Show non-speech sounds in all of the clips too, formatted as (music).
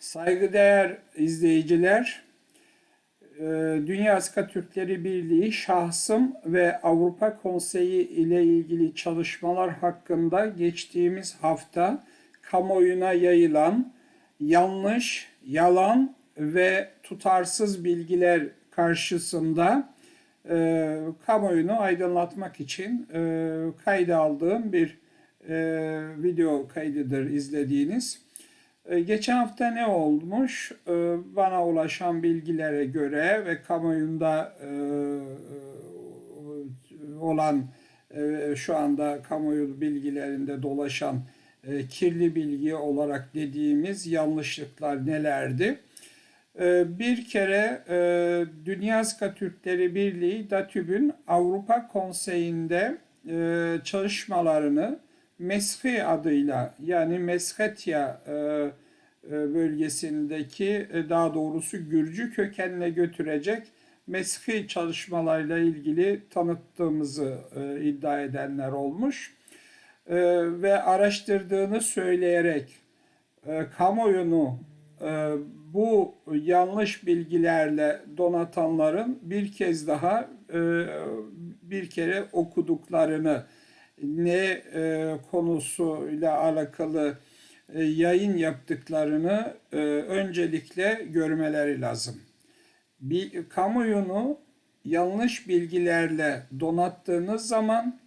Saygıdeğer izleyiciler, e, Dünya Ska Türkleri Birliği şahsım ve Avrupa Konseyi ile ilgili çalışmalar hakkında geçtiğimiz hafta kamuoyuna yayılan yanlış, yalan ve tutarsız bilgiler karşısında e, kamuoyunu aydınlatmak için e, kayda aldığım bir e, video kaydıdır izlediğiniz. E, Geçen hafta ne olmuş? E, Bana ulaşan bilgilere göre ve kamuoyunda e, e, olan e, şu anda kamuoyu bilgilerinde dolaşan kirli bilgi olarak dediğimiz yanlışlıklar nelerdi? E, Bir kere Dünya Türkleri Birliği DATÜB'ün Avrupa Konseyi'nde çalışmalarını Meshi adıyla yani Meshetya e, e, bölgesindeki e, daha doğrusu Gürcü kökenine götürecek Meshi çalışmalarıyla ilgili tanıttığımızı iddia edenler olmuş. Ve araştırdığını söyleyerek e, kamuoyunu bu yanlış bilgilerle donatanların bir kez daha bir kere okuduklarını ne e, konusuyla alakalı e, yayın yaptıklarını e, öncelikle görmeleri lazım. Bir kamuoyunu yanlış bilgilerle donattığınız zaman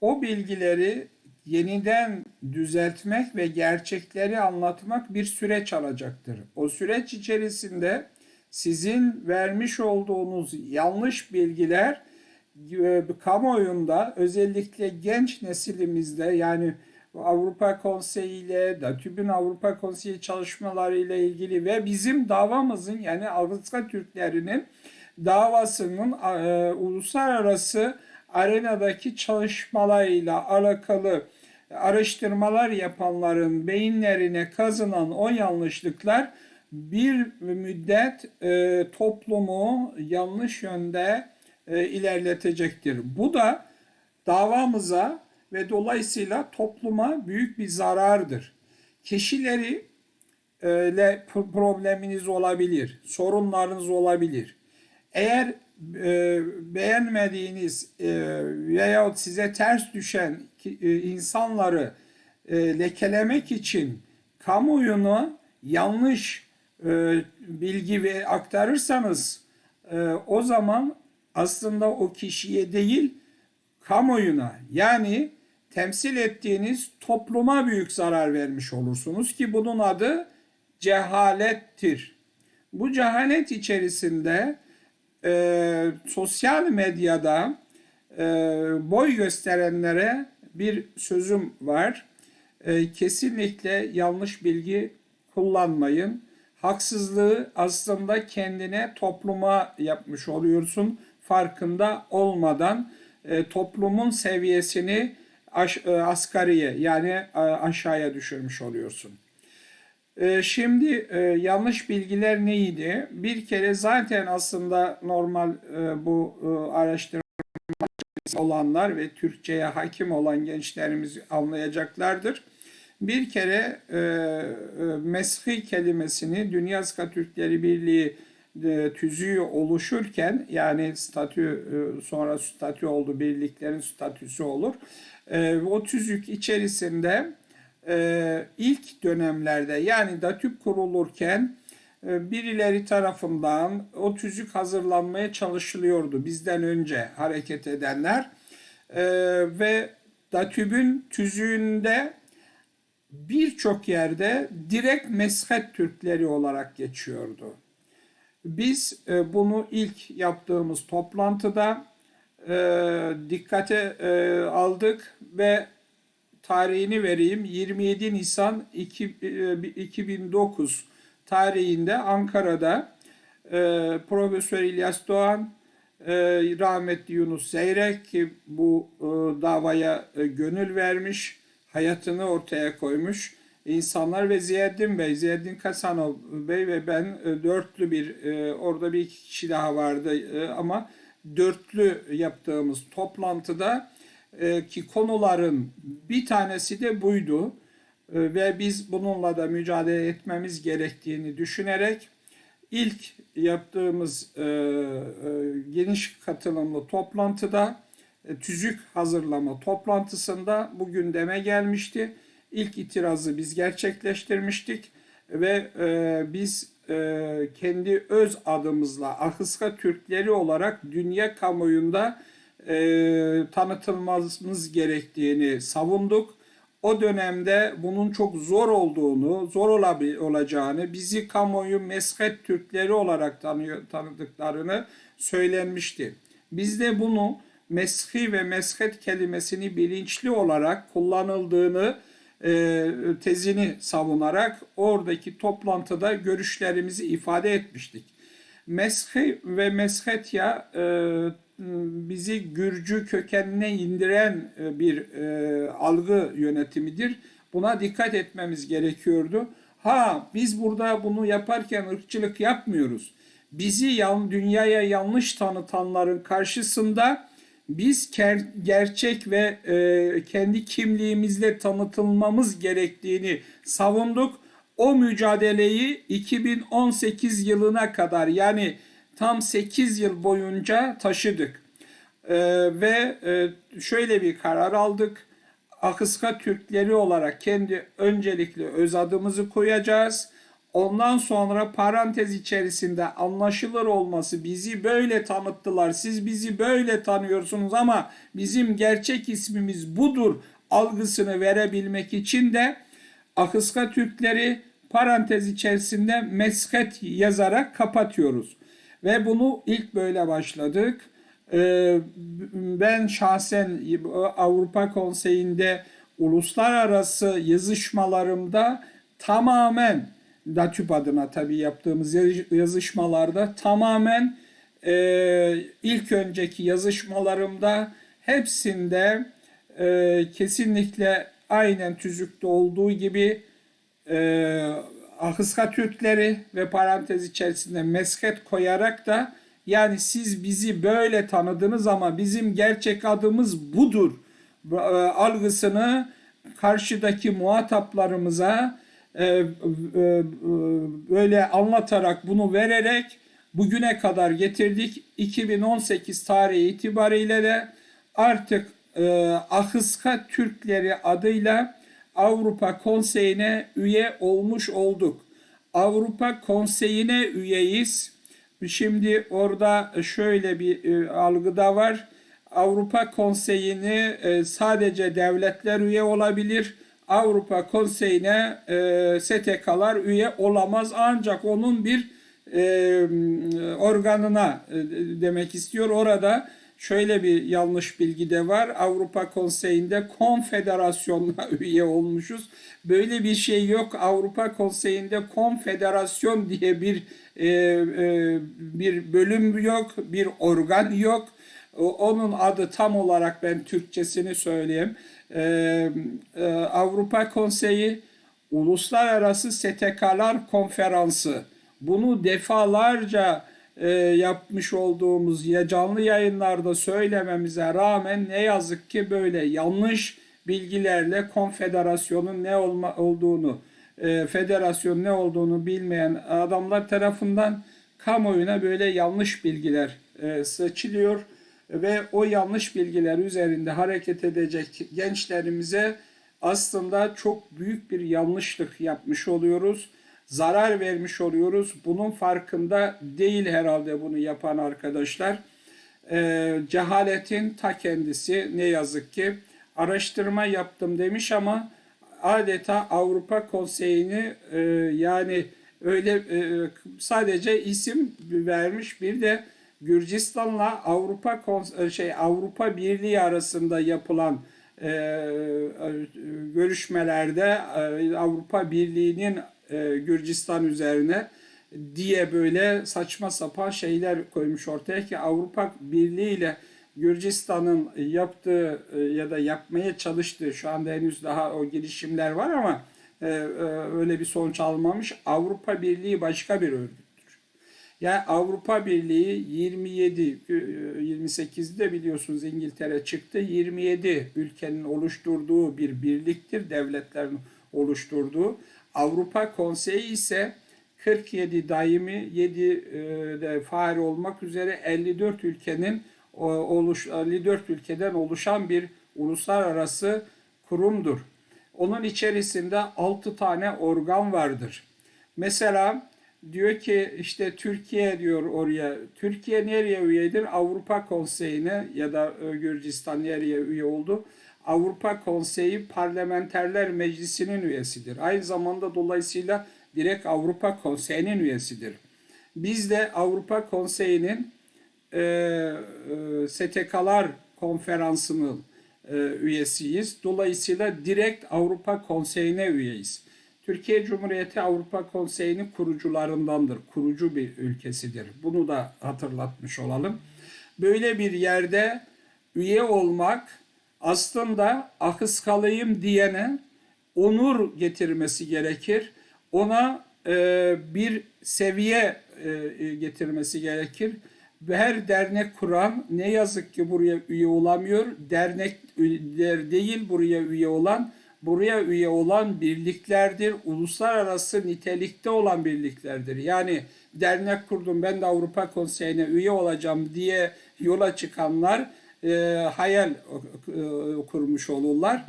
o bilgileri yeniden düzeltmek ve gerçekleri anlatmak bir süreç alacaktır. O süreç içerisinde sizin vermiş olduğunuz yanlış bilgiler kamuoyunda özellikle genç nesilimizde yani Avrupa Konseyi ile DATÜB'ün Avrupa Konseyi çalışmaları ile ilgili ve bizim davamızın yani Avrupa Türklerinin davasının e, uluslararası arenadaki çalışmalarıyla alakalı araştırmalar yapanların beyinlerine kazınan o yanlışlıklar bir müddet e, toplumu yanlış yönde e, ilerletecektir. Bu da davamıza ve dolayısıyla topluma büyük bir zarardır. Kişileri e, ile probleminiz olabilir, sorunlarınız olabilir. Eğer e, beğenmediğiniz e, veyahut size ters düşen e, insanları e, lekelemek için kamuoyunu yanlış e, bilgi ve aktarırsanız e, o zaman aslında o kişiye değil kamuoyuna yani temsil ettiğiniz topluma büyük zarar vermiş olursunuz ki bunun adı cehalettir. Bu cehalet içerisinde e, sosyal medyada e, boy gösterenlere bir sözüm var. E, kesinlikle yanlış bilgi kullanmayın. Haksızlığı aslında kendine topluma yapmış oluyorsun farkında olmadan e, toplumun seviyesini aş, e, asgariye yani e, aşağıya düşürmüş oluyorsun. E, şimdi e, yanlış bilgiler neydi? Bir kere zaten aslında normal e, bu e, araştırma olanlar ve Türkçe'ye hakim olan gençlerimiz anlayacaklardır. Bir kere e, e, meshi kelimesini Dünya Ska Türkleri Birliği tüzüğü oluşurken yani statü e, sonra statü oldu birliklerin statüsü olur. E, o tüzük içerisinde ilk dönemlerde yani DATÜP kurulurken birileri tarafından o tüzük hazırlanmaya çalışılıyordu bizden önce hareket edenler ve DATÜB'ün tüzüğünde birçok yerde direkt meshet Türkleri olarak geçiyordu. Biz e, bunu ilk yaptığımız toplantıda e, dikkate e, aldık ve tarihini vereyim. 27 Nisan 2009 tarihinde Ankara'da Profesör İlyas Doğan, rahmetli Yunus Zeyrek ki bu davaya gönül vermiş, hayatını ortaya koymuş insanlar ve Ziyaddin Bey, Ziyaddin Kasanov Bey ve ben e, dörtlü bir, e, orada bir iki kişi daha vardı e, ama dörtlü yaptığımız toplantıda ki konuların bir tanesi de buydu. Ve biz bununla da mücadele etmemiz gerektiğini düşünerek ilk yaptığımız geniş katılımlı toplantıda tüzük hazırlama toplantısında bu gündeme gelmişti. İlk itirazı biz gerçekleştirmiştik ve e, biz e, kendi öz adımızla Ahıska Türkleri olarak dünya kamuoyunda e, tanıtılmamız gerektiğini savunduk. O dönemde bunun çok zor olduğunu, zor olabi- olacağını, bizi kamuoyu mesket Türkleri olarak tanıyor, tanıdıklarını söylenmişti. Biz de bunu meshi ve mesket kelimesini bilinçli olarak kullanıldığını tezini savunarak oradaki toplantıda görüşlerimizi ifade etmiştik. Meshi ve meshetya e, bizi Gürcü kökenine indiren e, bir e, algı yönetimidir. Buna dikkat etmemiz gerekiyordu. Ha biz burada bunu yaparken ırkçılık yapmıyoruz. Bizi yan, dünyaya yanlış tanıtanların karşısında biz gerçek ve e, kendi kimliğimizle tanıtılmamız gerektiğini savunduk. O mücadeleyi 2018 yılına kadar yani tam 8 yıl boyunca taşıdık. E, ve e, şöyle bir karar aldık. Akıska Türkleri olarak kendi öncelikli öz adımızı koyacağız. Ondan sonra parantez içerisinde anlaşılır olması bizi böyle tanıttılar. Siz bizi böyle tanıyorsunuz ama bizim gerçek ismimiz budur algısını verebilmek için de Akıska Türkleri parantez içerisinde mesket yazarak kapatıyoruz. Ve bunu ilk böyle başladık. Ee, Ben şahsen Avrupa Konseyi'nde uluslararası yazışmalarımda tamamen DATÜP adına tabii yaptığımız yazışmalarda tamamen e, ilk önceki yazışmalarımda hepsinde e, kesinlikle aynen tüzükte olduğu gibi e, Ahıska Türkleri ve parantez içerisinde mesket koyarak da yani siz bizi böyle tanıdınız ama bizim gerçek adımız budur e, algısını karşıdaki muhataplarımıza böyle anlatarak bunu vererek bugüne kadar getirdik. 2018 tarihi itibariyle de artık e, Ahıska Türkleri adıyla Avrupa Konseyi'ne üye olmuş olduk. Avrupa Konseyi'ne üyeyiz. Şimdi orada şöyle bir e, algı da var. Avrupa Konseyi'ni e, sadece devletler üye olabilir. Avrupa Konseyi'ne e, STK'lar üye olamaz ancak onun bir e, organına e, demek istiyor. Orada şöyle bir yanlış bilgi de var. Avrupa Konseyi'nde konfederasyonla (laughs) üye olmuşuz. Böyle bir şey yok. Avrupa Konseyi'nde konfederasyon diye bir e, e, bir bölüm yok, bir organ yok. Onun adı tam olarak ben Türkçesini söyleyeyim. Ee, e, Avrupa Konseyi Uluslararası STK'lar Konferansı. Bunu defalarca e, yapmış olduğumuz ya canlı yayınlarda söylememize rağmen ne yazık ki böyle yanlış bilgilerle konfederasyonun ne olma, olduğunu, e, federasyon ne olduğunu bilmeyen adamlar tarafından kamuoyuna böyle yanlış bilgiler e, saçılıyor ve o yanlış bilgiler üzerinde hareket edecek gençlerimize aslında çok büyük bir yanlışlık yapmış oluyoruz. Zarar vermiş oluyoruz. Bunun farkında değil herhalde bunu yapan arkadaşlar. E, cehaletin ta kendisi ne yazık ki araştırma yaptım demiş ama adeta Avrupa Konseyi'ni e, yani öyle e, sadece isim vermiş bir de Gürcistan'la Avrupa şey Avrupa Birliği arasında yapılan e, görüşmelerde e, Avrupa Birliği'nin e, Gürcistan üzerine diye böyle saçma sapan şeyler koymuş ortaya ki Avrupa Birliği ile Gürcistan'ın yaptığı e, ya da yapmaya çalıştığı şu anda henüz daha o girişimler var ama e, e, öyle bir sonuç almamış. Avrupa Birliği başka bir örgüt. Yani Avrupa Birliği 27, 28'de biliyorsunuz İngiltere çıktı. 27 ülkenin oluşturduğu bir birliktir, devletlerin oluşturduğu. Avrupa Konseyi ise 47 daimi 7 e, de fail olmak üzere 54 ülkenin o, oluş 54 ülkeden oluşan bir uluslararası kurumdur. Onun içerisinde 6 tane organ vardır. Mesela diyor ki işte Türkiye diyor oraya. Türkiye nereye üyedir? Avrupa Konseyi'ne ya da e, Gürcistan nereye üye oldu? Avrupa Konseyi Parlamenterler Meclisi'nin üyesidir. Aynı zamanda dolayısıyla direkt Avrupa Konseyi'nin üyesidir. Biz de Avrupa Konseyi'nin e, e, STK'lar konferansının e, üyesiyiz. Dolayısıyla direkt Avrupa Konseyi'ne üyeyiz. Türkiye Cumhuriyeti Avrupa Konseyi'nin kurucularındandır. Kurucu bir ülkesidir. Bunu da hatırlatmış olalım. Böyle bir yerde üye olmak aslında akıskalıyım diyene onur getirmesi gerekir. Ona e, bir seviye e, getirmesi gerekir. Her dernek kuran ne yazık ki buraya üye olamıyor. Dernekler değil buraya üye olan, buraya üye olan birliklerdir. Uluslararası nitelikte olan birliklerdir. Yani dernek kurdum ben de Avrupa Konseyi'ne üye olacağım diye yola çıkanlar e, hayal e, kurmuş olurlar.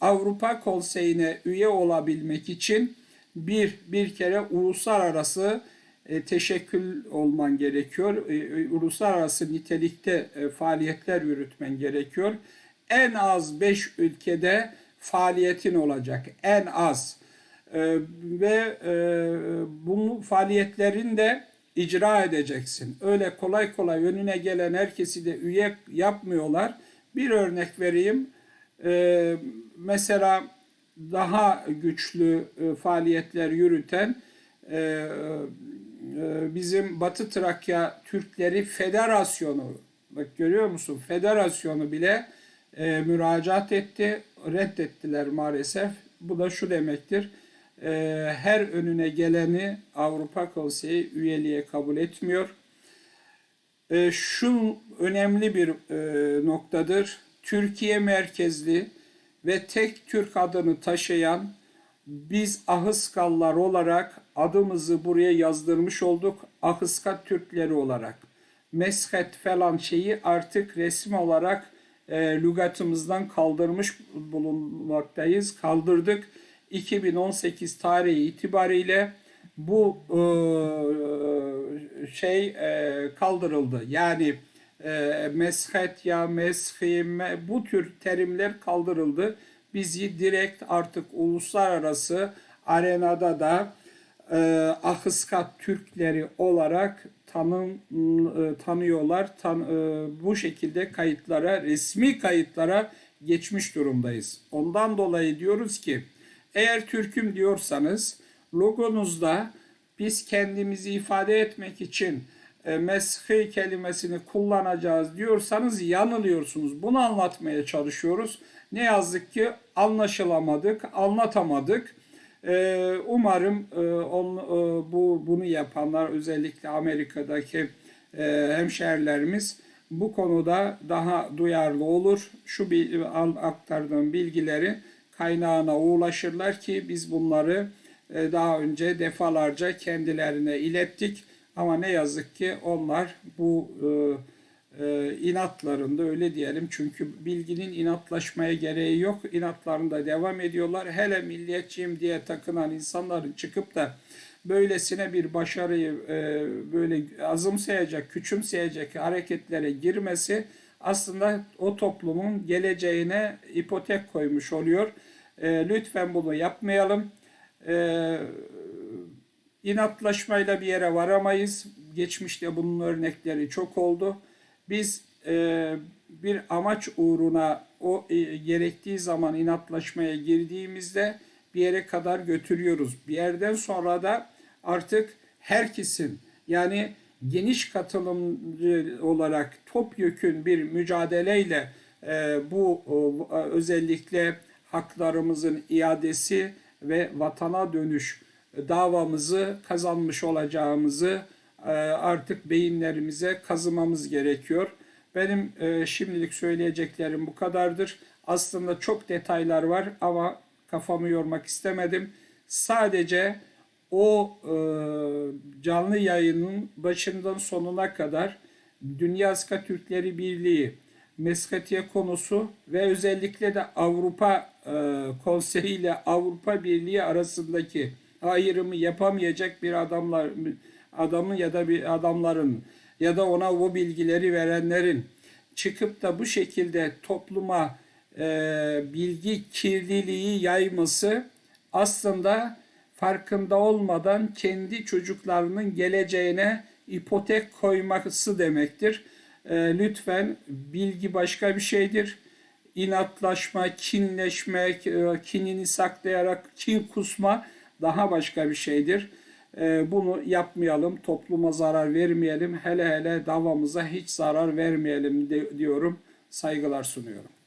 Avrupa Konseyi'ne üye olabilmek için bir bir kere uluslararası e, teşekkül olman gerekiyor. E, e, uluslararası nitelikte e, faaliyetler yürütmen gerekiyor. En az 5 ülkede faaliyetin olacak. En az. E, ve e, bu faaliyetlerin de icra edeceksin. Öyle kolay kolay önüne gelen herkesi de üye yapmıyorlar. Bir örnek vereyim. E, mesela daha güçlü e, faaliyetler yürüten e, e, bizim Batı Trakya Türkleri Federasyonu bak görüyor musun? Federasyonu bile e, müracaat etti. Reddettiler maalesef. Bu da şu demektir. E, her önüne geleni Avrupa Konseyi üyeliğe kabul etmiyor. E, şu önemli bir e, noktadır. Türkiye merkezli ve tek Türk adını taşıyan biz Ahıskallar olarak adımızı buraya yazdırmış olduk. Ahıskat Türkleri olarak. Mesket falan şeyi artık resmi olarak e, lügatımızdan kaldırmış bulunmaktayız. Kaldırdık. 2018 tarihi itibariyle bu e, şey e, kaldırıldı. Yani e, meshet ya meshim bu tür terimler kaldırıldı. Bizi direkt artık uluslararası arenada da e, Ahıskat Türkleri olarak tanım e, tanıyorlar. Tan, e, bu şekilde kayıtlara, resmi kayıtlara geçmiş durumdayız. Ondan dolayı diyoruz ki eğer Türk'üm diyorsanız logonuzda biz kendimizi ifade etmek için e, meshi kelimesini kullanacağız diyorsanız yanılıyorsunuz. Bunu anlatmaya çalışıyoruz. Ne yazık ki anlaşılamadık, anlatamadık. E, umarım e, on, e, bu bunu yapanlar özellikle Amerika'daki e, hemşerilerimiz bu konuda daha duyarlı olur. Şu bir aktardığım bilgileri kaynağına ulaşırlar ki biz bunları daha önce defalarca kendilerine ilettik. Ama ne yazık ki onlar bu e, e, inatlarında öyle diyelim. Çünkü bilginin inatlaşmaya gereği yok. İnatlarında devam ediyorlar. Hele milliyetçiyim diye takınan insanların çıkıp da böylesine bir başarıyı e, böyle azımsayacak, küçümseyecek hareketlere girmesi aslında o toplumun geleceğine ipotek koymuş oluyor. E, lütfen bunu yapmayalım. E, inatlaşmayla bir yere varamayız. Geçmişte bunun örnekleri çok oldu. Biz e, bir amaç uğruna o e, gerektiği zaman inatlaşmaya girdiğimizde bir yere kadar götürüyoruz. Bir yerden sonra da artık herkesin yani geniş katılımcı olarak topyekün bir mücadeleyle e, bu o, özellikle haklarımızın iadesi ve vatana dönüş davamızı kazanmış olacağımızı e, artık beyinlerimize kazımamız gerekiyor. Benim e, şimdilik söyleyeceklerim bu kadardır. Aslında çok detaylar var ama kafamı yormak istemedim. Sadece o e, canlı yayının başından sonuna kadar Dünya Ska Türkleri Birliği Meskatiye konusu ve özellikle de Avrupa e, Konseyi ile Avrupa Birliği arasındaki ayrımı yapamayacak bir adamlar adamın ya da bir adamların ya da ona o bilgileri verenlerin çıkıp da bu şekilde topluma e, bilgi kirliliği yayması aslında farkında olmadan kendi çocuklarının geleceğine ipotek koyması demektir. E, lütfen bilgi başka bir şeydir. İnatlaşma, kinleşme, e, kinini saklayarak kin kusma daha başka bir şeydir. E, bunu yapmayalım, topluma zarar vermeyelim, hele hele davamıza hiç zarar vermeyelim diyorum. Saygılar sunuyorum.